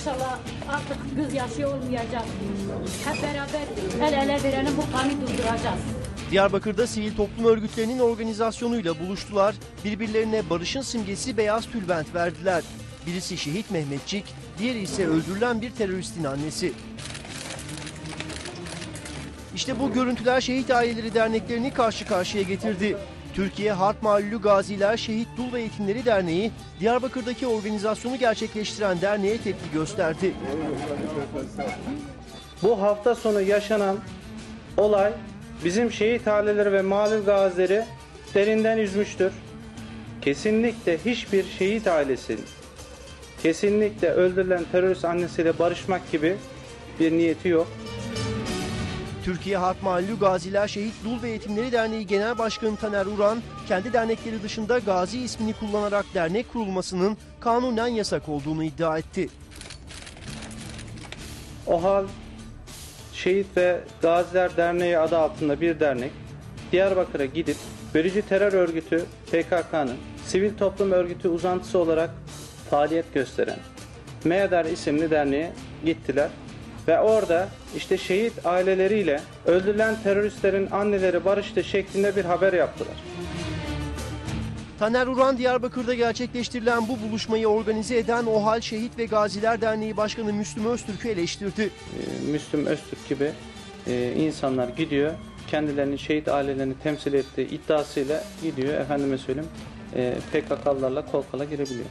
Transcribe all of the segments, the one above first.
İnşallah artık gözyaşı olmayacak. Hep beraber el ele verelim bu kanı durduracağız. Diyarbakır'da sivil toplum örgütlerinin organizasyonuyla buluştular. Birbirlerine barışın simgesi beyaz tülbent verdiler. Birisi şehit Mehmetçik, diğeri ise öldürülen bir teröristin annesi. İşte bu görüntüler Şehit Aileleri Derneklerini karşı karşıya getirdi. Türkiye Harp Mağlulü Gaziler Şehit Dul ve Yetimleri Derneği, Diyarbakır'daki organizasyonu gerçekleştiren derneğe tepki gösterdi. Bu hafta sonu yaşanan olay bizim şehit aileleri ve malum gazileri derinden üzmüştür. Kesinlikle hiçbir şehit ailesinin kesinlikle öldürülen terörist annesiyle barışmak gibi bir niyeti yok. Türkiye Harp Mağlulü Gaziler Şehit Dul ve Yetimleri Derneği Genel Başkanı Taner Uran, kendi dernekleri dışında Gazi ismini kullanarak dernek kurulmasının kanunen yasak olduğunu iddia etti. OHAL Şehit ve Gaziler Derneği adı altında bir dernek Diyarbakır'a gidip bölücü terör örgütü PKK'nın sivil toplum örgütü uzantısı olarak faaliyet gösteren MEADER isimli derneğe gittiler ve orada işte şehit aileleriyle öldürülen teröristlerin anneleri barıştı şeklinde bir haber yaptılar. Taner Uran Diyarbakır'da gerçekleştirilen bu buluşmayı organize eden OHAL Şehit ve Gaziler Derneği Başkanı Müslüm Öztürk'ü eleştirdi. Ee, Müslüm Öztürk gibi e, insanlar gidiyor kendilerini şehit ailelerini temsil ettiği iddiasıyla gidiyor efendime söyleyeyim e, PKK'lılarla kol kola girebiliyor.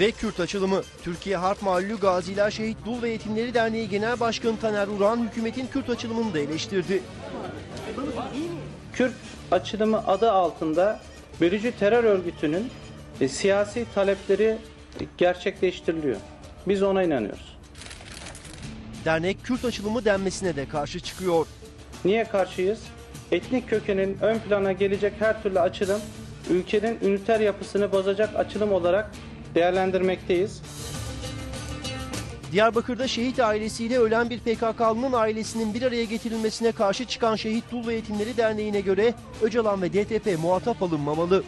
Ve Kürt açılımı. Türkiye Harp Mağlulü Gaziler Şehit Dul ve Yetimleri Derneği Genel Başkanı Taner Uran hükümetin Kürt açılımını da eleştirdi. Kürt açılımı adı altında bölücü terör örgütünün e, siyasi talepleri gerçekleştiriliyor. Biz ona inanıyoruz. Dernek Kürt açılımı denmesine de karşı çıkıyor. Niye karşıyız? Etnik kökenin ön plana gelecek her türlü açılım ülkenin üniter yapısını bozacak açılım olarak değerlendirmekteyiz. Diyarbakır'da şehit ailesiyle ölen bir PKK'lının ailesinin bir araya getirilmesine karşı çıkan Şehit Dul ve Yetimleri Derneği'ne göre Öcalan ve DTP muhatap alınmamalı.